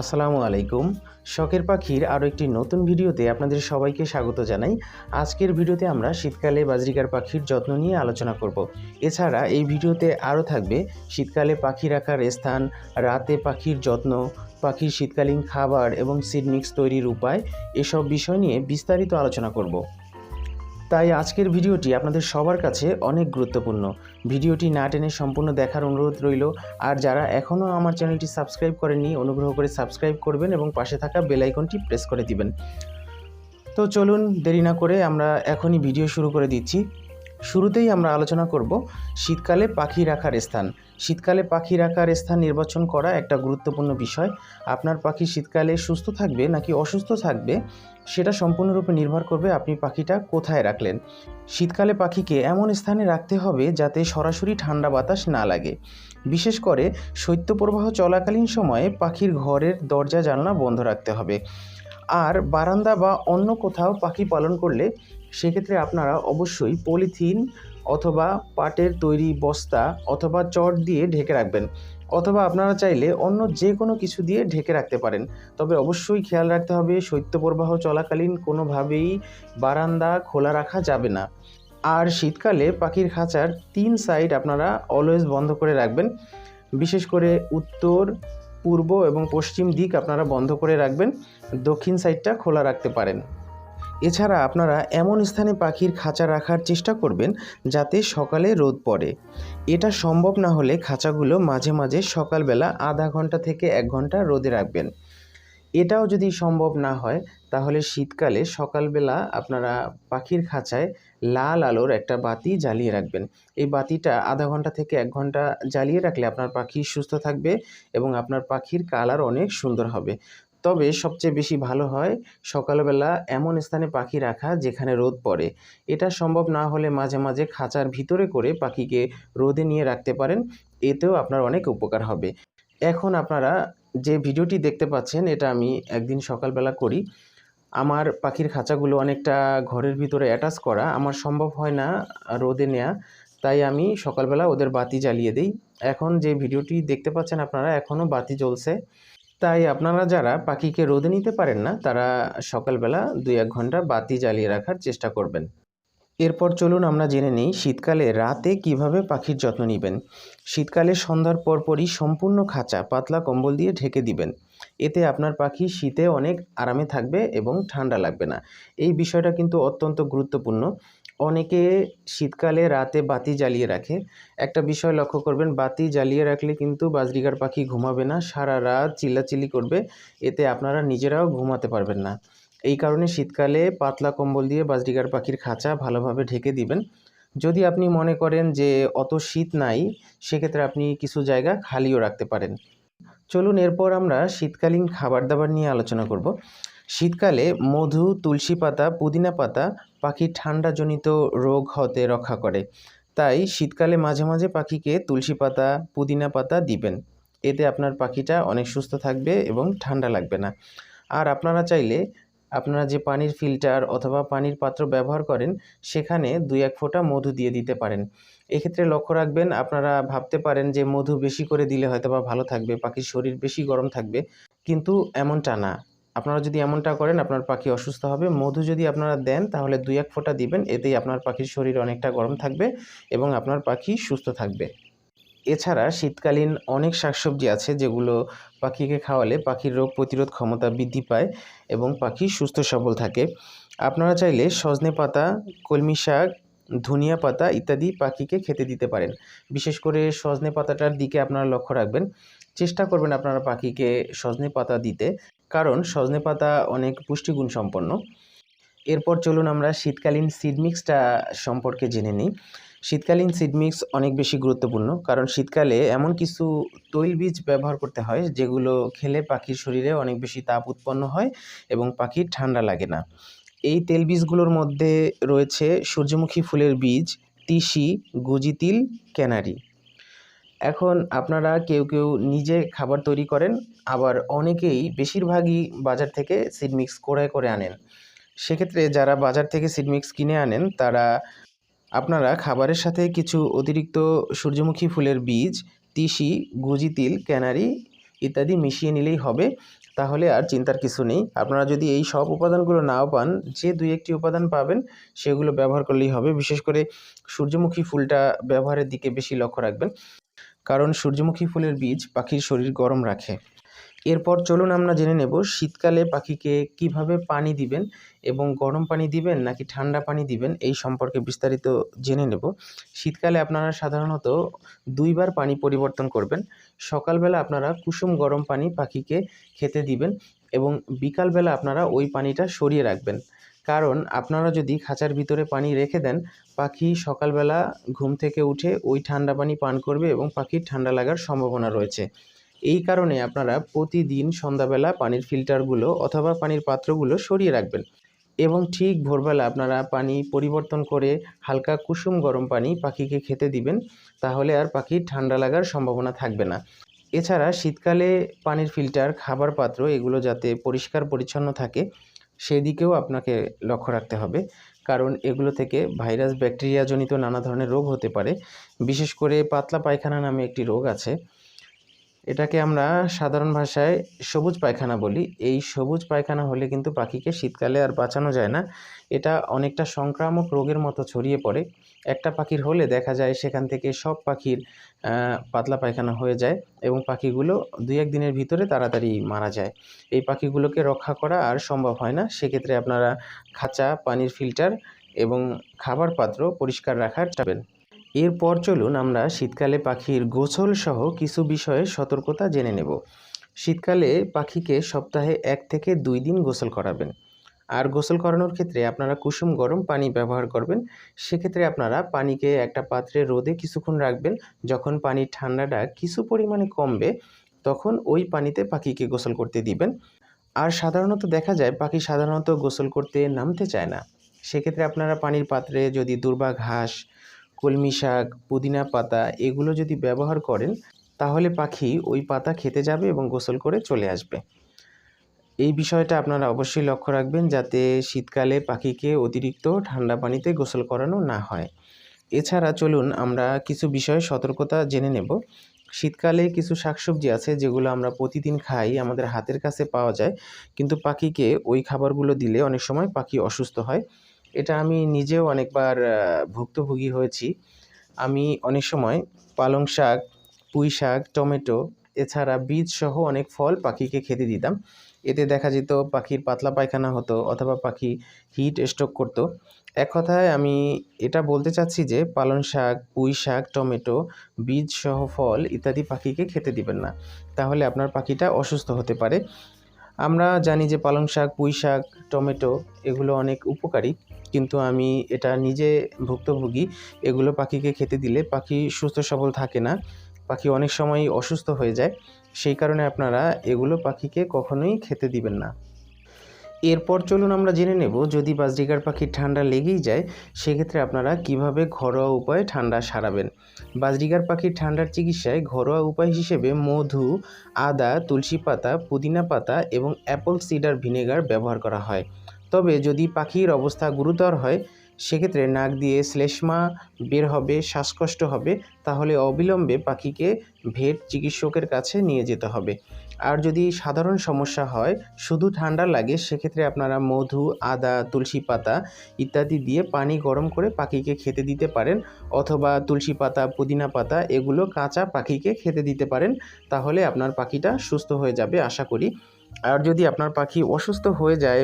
আসসালামু আলাইকুম। শখের পাখির আরও একটি নতুন ভিডিওতে আপনাদের সবাইকে স্বাগত জানাই। আজকের ভিডিওতে আমরা শীতকালে বাজরিকার পাখির যত্ন নিয়ে আলোচনা করব। এছাড়া এই ভিডিওতে আরও থাকবে শীতকালে পাখি রাখার স্থান, রাতে পাখির যত্ন, পাখির শীতকালীন খাবার এবং সিড মিক্স তৈরির উপায়, এসব বিষয় নিয়ে বিস্তারিত আলোচনা করব। তাই আজকের ভিডিওটি আপনাদের সবার কাছে অনেক গুরুত্বপূর্ণ। ভিডিওটি না টেনে সম্পূর্ণ দেখার অনুরোধ রইল। আর যারা এখনও আমার চ্যানেলটি সাবস্ক্রাইব করেননি, অনুগ্রহ করে সাবস্ক্রাইব করবেন এবং পাশে থাকা বেলাইকনটি প্রেস করে দিবেন। তো চলুন দেরি না করে আমরা এখনই ভিডিও শুরু করে দিচ্ছি। শুরুতেই আমরা আলোচনা করব শীতকালে পাখি রাখার স্থান। শীতকালে পাখি রাখার স্থান নির্বাচন করা একটা গুরুত্বপূর্ণ বিষয়। আপনার পাখি শীতকালে সুস্থ থাকবে নাকি অসুস্থ থাকবে, সেটা সম্পূর্ণরূপে নির্ভর করবে আপনি পাখিটা কোথায় রাখলেন। শীতকালে পাখিকে এমন স্থানে রাখতে হবে যাতে সরাসরি ঠান্ডা বাতাস না লাগে। বিশেষ করে শৈত্যপ্রবাহ চলাকালীন সময়ে পাখির ঘরের দরজা জানলা বন্ধ রাখতে হবে। আর বারান্দা বা অন্য কোথাও পাখি পালন করলে সেক্ষেত্রে আপনারা অবশ্যই পলিথিন অথবা পাটের তৈরি বস্তা অথবা চট দিয়ে ঢেকে রাখবেন। অথবা আপনারা চাইলে অন্য যে কোনো কিছু দিয়ে ঢেকে রাখতে পারেন। তবে অবশ্যই খেয়াল রাখতে হবে, শৈত্যপ্রবাহ চলাকালীন কোনোভাবেই বারান্দা খোলা রাখা যাবে না। আর শীতকালে পাখির খাঁচার তিন সাইড আপনারা অলওয়েজ বন্ধ করে রাখবেন। বিশেষ করে উত্তর পূর্ব এবং পশ্চিম দিক আপনারা বন্ধ করে রাখবেন, দক্ষিণ সাইডটা খোলা রাখতে পারেন। এছাড়া আপনারা এমন স্থানে পাখির খাঁচা রাখার চেষ্টা করবেন যাতে সকালে রোদ পড়ে। এটা সম্ভব না হলে খাঁচাগুলো মাঝে মাঝে সকালবেলা আধা ঘণ্টা থেকে এক ঘণ্টা রোদে রাখবেন। এটাও যদি সম্ভব না হয়, তাহলে শীতকালে সকালবেলা আপনারা পাখির খাঁচায় লাল আলোর একটা বাতি জ্বালিয়ে রাখবেন। এই বাতিটা আধা ঘণ্টা থেকে এক ঘণ্টা জ্বালিয়ে রাখলে আপনার পাখি সুস্থ থাকবে এবং আপনার পাখির কালার অনেক সুন্দর হবে। তবে সবচেয়ে বেশি ভালো হয় সকালবেলা এমন স্থানে পাখি রাখা যেখানে রোদ পড়ে। এটা সম্ভব না হলে মাঝে মাঝে খাঁচার ভিতরে করে পাখিকে রোদে নিয়ে রাখতে পারেন, এতেও আপনার অনেক উপকার হবে। এখন আপনারা যে ভিডিওটি দেখতে পাচ্ছেন, এটা আমি একদিন সকালবেলা করি। আমার পাখির খাঁচাগুলো অনেকটা ঘরের ভিতরে অ্যাটাচ করা। আমার সম্ভব হয় না রোদে নেওয়া তাই আমি সকালবেলা ওদের বাতি জ্বালিয়ে দিই। এখন যে ভিডিওটি দেখতে পাচ্ছেন আপনারা, এখনও বাতি জ্বলছে। তাই আপনারা যারা পাখিকে রোদে নিতে পারেন না, তারা সকালবেলা দুই এক ঘণ্টা বাতি জ্বালিয়ে রাখার চেষ্টা করবেন। এরপর চলুন আমরা জেনে নিই শীতকালে রাতে কীভাবে পাখির যত্ন নেবেন। শীতকালে সন্ধ্যার পরপরই সম্পূর্ণ খাঁচা পাতলা কম্বল দিয়ে ঢেকে দিবেন। এতে আপনার পাখি শীতে অনেক আরামে থাকবে এবং ঠান্ডা লাগবে না। এই বিষয়টা কিন্তু অত্যন্ত গুরুত্বপূর্ণ। অনেকে শীতকালে রাতে বাতি জ্বালিয়ে রাখে। একটা বিষয় লক্ষ্য করবেন, বাতি জ্বালিয়ে রাখলে কিন্তু বাজরিকার পাখি ঘুমাবে না, সারা রাত চিল্লাচিল্লি করবে। এতে আপনারা নিজেরাও ঘুমাতে পারবেন না। এই কারণে শীতকালে পাতলা কম্বল দিয়ে বাজরিকার পাখির খাঁচা ভালোভাবে ঢেকে দিবেন। যদি আপনি মনে করেন যে অত শীত নাই, সেক্ষেত্রে আপনি কিছু জায়গা খালিও রাখতে পারেন। চলুন এরপর আমরা শীতকালীন খাবার দাবার নিয়ে আলোচনা করব। শীতকালে মধু, তুলসী পাতা, পুদিনা পাতা পাখির ঠান্ডাজনিত রোগ হতে রক্ষা করে। তাই শীতকালে মাঝে মাঝে পাখিকে তুলসী পাতা, পুদিনা পাতা দিবেন। এতে আপনার পাখিটা অনেক সুস্থ থাকবে এবং ঠান্ডা লাগবে না। আর আপনারা চাইলে আপনারা যে পানির ফিল্টার অথবা পানির পাত্র ব্যবহার করেন, সেখানে দুই এক ফোঁটা মধু দিয়ে দিতে পারেন। এক্ষেত্রে লক্ষ্য রাখবেন, আপনারা ভাবতে পারেন যে মধু বেশি করে দিলে হয়তো বা ভালো থাকবে, পাখির শরীর বেশি গরম থাকবে। কিন্তু এমনটা না। আপনারা যদি এমনটা করেন, আপনার পাখি অসুস্থ হবে। মধু যদি আপনারা দেন, তাহলে দুই এক ফোঁটা দিবেন, এতেই আপনার পাখির শরীর অনেকটা গরম থাকবে এবং আপনার পাখি সুস্থ থাকবে। এছাড়া শীতকালীন অনেক শাকসবজি আছে যেগুলো পাখিকে খাওয়ালে পাখির রোগ প্রতিরোধ ক্ষমতা বৃদ্ধি পায় এবং পাখি সুস্থ সবল থাকে। আপনারা চাইলে সজনে পাতা, কলমি শাক, ধনিয়া পাতা ইত্যাদি পাখিকে খেতে দিতে পারেন। বিশেষ করে সজনে পাতাটার দিকে আপনারা লক্ষ্য রাখবেন। চেষ্টা করবেন আপনারা পাখিকে সজনে পাতা দিতে, কারণ সজনে পাতা অনেক পুষ্টিগুণ সম্পন্ন। এরপর চলুন আমরা শীতকালীন সিড মিক্সটা সম্পর্কে জেনে নিই। শীতকালীন সিড মিক্স অনেক বেশি গুরুত্বপূর্ণ, কারণ শীতকালে এমন কিছু তৈলবীজ ব্যবহার করতে হয় যেগুলো খেলে পাখির শরীরে অনেক বেশি তাপ উৎপন্ন হয় এবং পাখির ঠান্ডা লাগে না। এই তেল বীজগুলোর মধ্যে রয়েছে সূর্যমুখী ফুলের বীজ, তিসি, গুজি তিল, ক্যানারি। এখন আপনারা কেউ কেউ নিজে খাবার তৈরি করেন, আবার অনেকেই বেশিরভাগই বাজার থেকে সিড মিক্স করে করে আনেন। সেক্ষেত্রে যারা বাজার থেকে সিড মিক্স কিনে আনেন, তারা আপনারা খাবারের সাথে কিছু অতিরিক্ত সূর্যমুখী ফুলের বীজ, তিসি, গুজি তিল, ক্যানারি ইত্যাদি মিশিয়ে নিলেই হবে। তাহলে আর চিন্তার কিছু নেই। আপনারা যদি এই সব উপাদানগুলো নাও পান, যে দুই একটি উপাদান পাবেন, সেগুলো ব্যবহার করলেই হবে। বিশেষ করে সূর্যমুখী ফুলটা ব্যবহারের দিকে বেশি লক্ষ্য রাখবেন। কারণ সূর্যমুখী ফুলের বীজ পাখির শরীর গরম রাখে। এরপর চলুন আমরা জেনে নেব শীতকালে পাখিকে কীভাবে পানি দিবেন এবং গরম পানি দিবেন নাকি ঠান্ডা পানি দিবেন, এই সম্পর্কে বিস্তারিত জেনে নেব। শীতকালে আপনারা সাধারণত দুইবার পানি পরিবর্তন করবেন। সকালবেলা আপনারা কুসুম গরম পানি পাখিকে খেতে দিবেন এবং বিকালবেলা আপনারা ওই পানিটা সরিয়ে রাখবেন। কারণ আপনারা যদি খাঁচার ভিতরে পানি রেখে দেন, পাখি সকালবেলা ঘুম থেকে উঠে ওই ঠান্ডা পানি পান করবে এবং পাখির ঠান্ডা লাগার সম্ভাবনা রয়েছে। এই কারণে আপনারা প্রতিদিন সন্ধ্যাবেলা পানির ফিল্টারগুলো অথবা পানির পাত্রগুলো সরিয়ে রাখবেন এবং ঠিক ভোরবেলা আপনারা পানি পরিবর্তন করে হালকা কুসুম গরম পানি পাখিকে খেতে দিবেন, তাহলে আর পাখির ঠান্ডা লাগার সম্ভাবনা থাকবে না। এছাড়া শীতকালে পানির ফিল্টার, খাবার পাত্র এগুলো যাতে পরিষ্কার পরিচ্ছন্ন থাকে, সেদিকেও আপনাকে লক্ষ্য রাখতে হবে। কারণ এগুলো থেকে ভাইরাস ব্যাকটেরিয়াজনিত নানা ধরনের রোগ হতে পারে। বিশেষ করে পাতলা পায়খানা নামে একটি রোগ আছে। এটাকে আমরা সাধারণ ভাষায় সবুজ পায়খানা বলি। এই সবুজ পায়খানা হলে কিন্তু পাখিকে শীতকালে আর বাঁচানো যায় না। এটা অনেকটা সংক্রামক রোগের মতো ছড়িয়ে পড়ে। একটা পাখির হলে দেখা যায় সেখান থেকে সব পাখির পাতলা পায়খানা হয়ে যায় এবং পাখিগুলো দুই এক দিনের ভিতরে তাড়াতাড়ি মারা যায়। এই পাখিগুলোকে রক্ষা করা আর সম্ভব হয় না। সেক্ষেত্রে আপনারা খাঁচা, পানির ফিল্টার এবং খাবার পাত্র পরিষ্কার রাখার চাবেন এরপর চলুন আমরা শীতকালে পাখির গোসল সহ কিছু বিষয়ে সতর্কতা জেনে নেব। শীতকালে পাখিকে সপ্তাহে এক থেকে দুই দিন গোসল করাবেন। আর গোসল করানোর ক্ষেত্রে আপনারা কুসুম, গরম পানি ব্যবহার করবেন। সেক্ষেত্রে আপনারা পানিকে একটা পাত্রে রোদে কিছুক্ষণ রাখবেন। যখন পানির ঠান্ডাটা কিছু পরিমাণে কমবে, তখন ওই পানিতে পাখিকে গোসল করতে দিবেন। আর সাধারণত দেখা যায়, পাখি সাধারণত গোসল করতে নামতে চায় না। সেক্ষেত্রে আপনারা পানির পাত্রে যদি দুর্বা ঘাস কলমি শাক, পুদিনা পাতা এগুলো যদি ব্যবহার করেন, তাহলে পাখি ওই পাতা খেতে যাবে এবং গোসল করে চলে আসবে। এই বিষয়টা আপনারা অবশ্যই লক্ষ্য রাখবেন যাতে শীতকালে পাখিকে অতিরিক্ত ঠান্ডা পানিতে গোসল করানো না হয়। এছাড়া চলুন আমরা কিছু বিষয়ে সতর্কতা জেনে নেব। শীতকালে কিছু শাকসবজি আছে যেগুলো আমরা প্রতিদিন খাই, আমাদের হাতের কাছে পাওয়া যায়, কিন্তু পাখিকে ওই খাবারগুলো দিলে অনেক সময় পাখি অসুস্থ হয়। এটা আমি নিজেও অনেকবার ভুক্তভোগী হয়েছি। আমি অনেক সময় পালং শাক, পুঁই শাক, টমেটো, এছাড়া বীজ সহ অনেক ফল পাখিকে খেতে দিতাম। এতে দেখা যেত পাখির পাতলা পায়খানা হতো অথবা পাখি হিট স্ট্রোক করতো। এক কথায় আমি এটা বলতে চাচ্ছি যে, পালং শাক, পুঁই শাক, টমেটো, বীজ সহ ফল ইত্যাদি পাখিকে খেতে দিবেন না। তাহলে আপনার পাখিটা অসুস্থ হতে পারে। আমরা জানি যে পালং শাক, পুঁই শাক, টমেটো এগুলো অনেক উপকারী। কিন্তু আমি এটা নিজে ভুক্তভোগী। এগুলো পাখিকে খেতে দিলে পাখি সুস্থ সবল থাকে না। পাখি অনেক সময় অসুস্থ হয়ে যায়। সেই কারণে আপনারা এগুলো পাখিকে কখনোই খেতে দিবেন না। এরপর চলুন আমরা জেনে নেব, যদি বাজরিকার পাখির ঠান্ডা লেগেই যায়, সেক্ষেত্রে আপনারা কীভাবে ঘরোয়া উপায়ে ঠান্ডা সারাবেন? বাজরিকার পাখির ঠান্ডার চিকিৎসায় ঘরোয়া উপায় হিসেবে মধু, আদা, তুলসী পাতা, পুদিনা পাতা এবং অ্যাপল সিডার ভিনেগার ব্যবহার করা হয়। তবে যদি পাখির অবস্থা গুরুতর হয়, সেক্ষেত্রে নাক দিয়ে শ্লেষ্মা বের হবে, শ্বাসকষ্ট হবে, তাহলে অবিলম্বে পাখিকে ভেট চিকিৎসকের কাছে নিয়ে যেতে হবে। আর যদি সাধারণ সমস্যা হয়, শুধু ঠান্ডা লাগে, সেক্ষেত্রে আপনারা মধু, আদা, তুলসী পাতা ইত্যাদি দিয়ে পানি গরম করে পাখিকে খেতে দিতে পারেন, অথবা তুলসী পাতা, পুদিনা পাতা এগুলো কাঁচা পাখিকে খেতে দিতে পারেন, তাহলে আপনার পাখিটা সুস্থ হয়ে যাবে, আশা করি। আর যদি আপনার পাখি অসুস্থ হয়ে যায়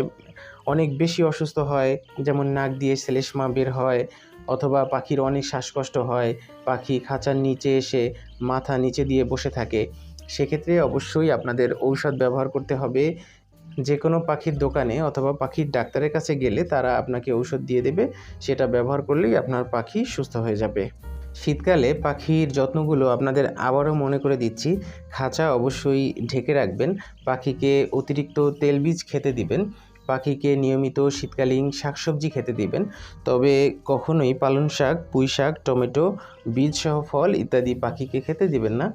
অনেক বেশি অসুস্থ হয়, যেমন নাক দিয়ে শ্লেষ্মা বের হয় অথবা পাখির অনেক শ্বাসকষ্ট হয়, পাখি খাঁচার নিচে এসে মাথা নিচে দিয়ে বসে থাকে। সেক্ষেত্রে অবশ্যই আপনাদের ঔষধ ব্যবহার করতে হবে। যে কোনো পাখির দোকানে অথবা পাখির ডাক্তারের কাছে গেলে তারা আপনাকে ঔষধ দিয়ে দেবে, সেটা ব্যবহার করলেই আপনার পাখি সুস্থ হয়ে যাবে। শীতকালে পাখির যত্নগুলো আপনাদের আবারও মনে করে দিচ্ছি, খাঁচা অবশ্যই ঢেকে রাখবেন, পাখিকে অতিরিক্ত তেলবীজ খেতে দিবেন। পাখিকে নিয়মিত শীতকালীন শাকসবজি খেতে দিবেন। তবে কখনোই পালং শাক, পুঁই শাক, টমেটো বীজসহ ফল ইত্যাদি পাখিকে খেতে দিবেন না।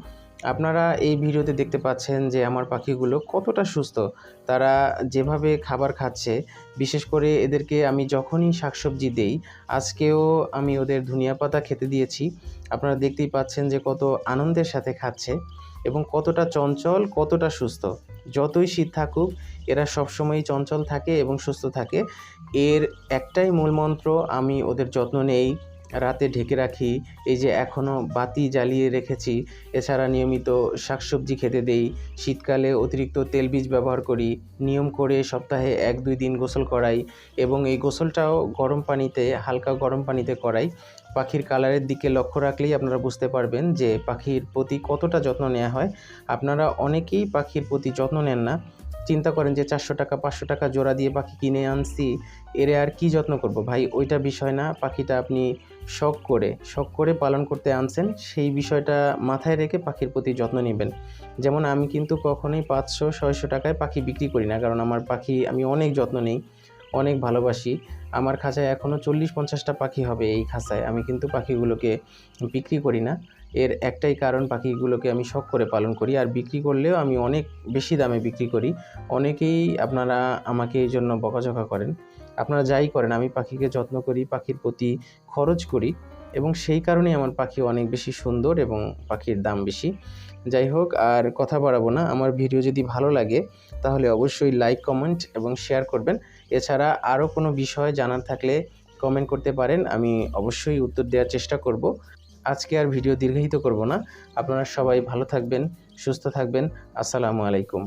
আপনারা এই ভিডিওতে দেখতে পাচ্ছেন যে আমার পাখিগুলো কতটা সুস্থ। তারা যেভাবে খাবার খাচ্ছে, বিশেষ করে এদেরকে আমি যখনই শাকসবজি দেই, আজকেও আমি ওদের ধনিয়া পাতা খেতে দিয়েছি। আপনারা দেখতেই পাচ্ছেন যে কত আনন্দের সাথে খাচ্ছে এবং কতটা চঞ্চল, কতটা সুস্থ। যতই শীত থাকুক এরা সবসময়ই চঞ্চল থাকে এবং সুস্থ থাকে। এর একটাই মূল মন্ত্র, আমি ওদের যত্ন নেই, রাতে ঢেকে রাখি, এই যে এখনও বাতি জ্বালিয়ে রেখেছি, এছাড়া নিয়মিত শাকসবজি খেতে দেই, শীতকালে অতিরিক্ত তেলবীজ ব্যবহার করি, নিয়ম করে সপ্তাহে এক দুই দিন গোসল করাই এবং এই গোসলটাও গরম পানিতে, হালকা গরম পানিতে করাই। পাখির কালারের দিকে লক্ষ্য রাখলেই আপনারা বুঝতে পারবেন যে পাখির প্রতি কতটা যত্ন নেওয়া হয়। আপনারা অনেকেই পাখির প্রতি যত্ন নেন না চিন্তা করেন যে চারশো টাকা, পাঁচশো টাকা জোড়া দিয়ে পাখি কিনে আনছি, এরে আর কি যত্ন করব? ভাই, ওইটা বিষয় না। পাখিটা আপনি শখ করে শখ করে পালন করতে আনছেন, সেই বিষয়টা মাথায় রেখে পাখির প্রতি যত্ন নেবেন। যেমন আমি কিন্তু কখনোই পাঁচশো, ছয়শো টাকায় পাখি বিক্রি করি না, কারণ আমার পাখি, আমি অনেক যত্ন নেই, অনেক ভালোবাসি। আমার খাঁচায় এখনও চল্লিশ, পঞ্চাশটা পাখি হবে এই খাঁচায়। আমি কিন্তু পাখিগুলোকে বিক্রি করি না। এর একটাই কারণ পাখিগুলোকে আমি শখ করে পালন করি আর বিক্রি করলেও আমি অনেক বেশি দামে বিক্রি করি। অনেকেই আপনারা আমাকে এই জন্য বকাঝকা করেন। আপনারা যাই করেন, আমি পাখিকে যত্ন করি, পাখির প্রতি খরচ করি এবং সেই কারণেই আমার পাখি অনেক বেশি সুন্দর এবং পাখির দাম বেশি। যাই হোক, আর কথা বাড়াবো না, আমার ভিডিও যদি ভালো লাগে তাহলে অবশ্যই লাইক কমেন্ট এবং শেয়ার করবেন। এছাড়া আরও কোনো বিষয় জানার থাকলে কমেন্ট করতে পারেন, আমি অবশ্যই উত্তর দেওয়ার চেষ্টা করব। আজকে আর ভিডিও দীর্ঘায়িত করব না। আপনারা সবাই ভালো থাকবেন সুস্থ থাকবেন। আসসালামু আলাইকুম।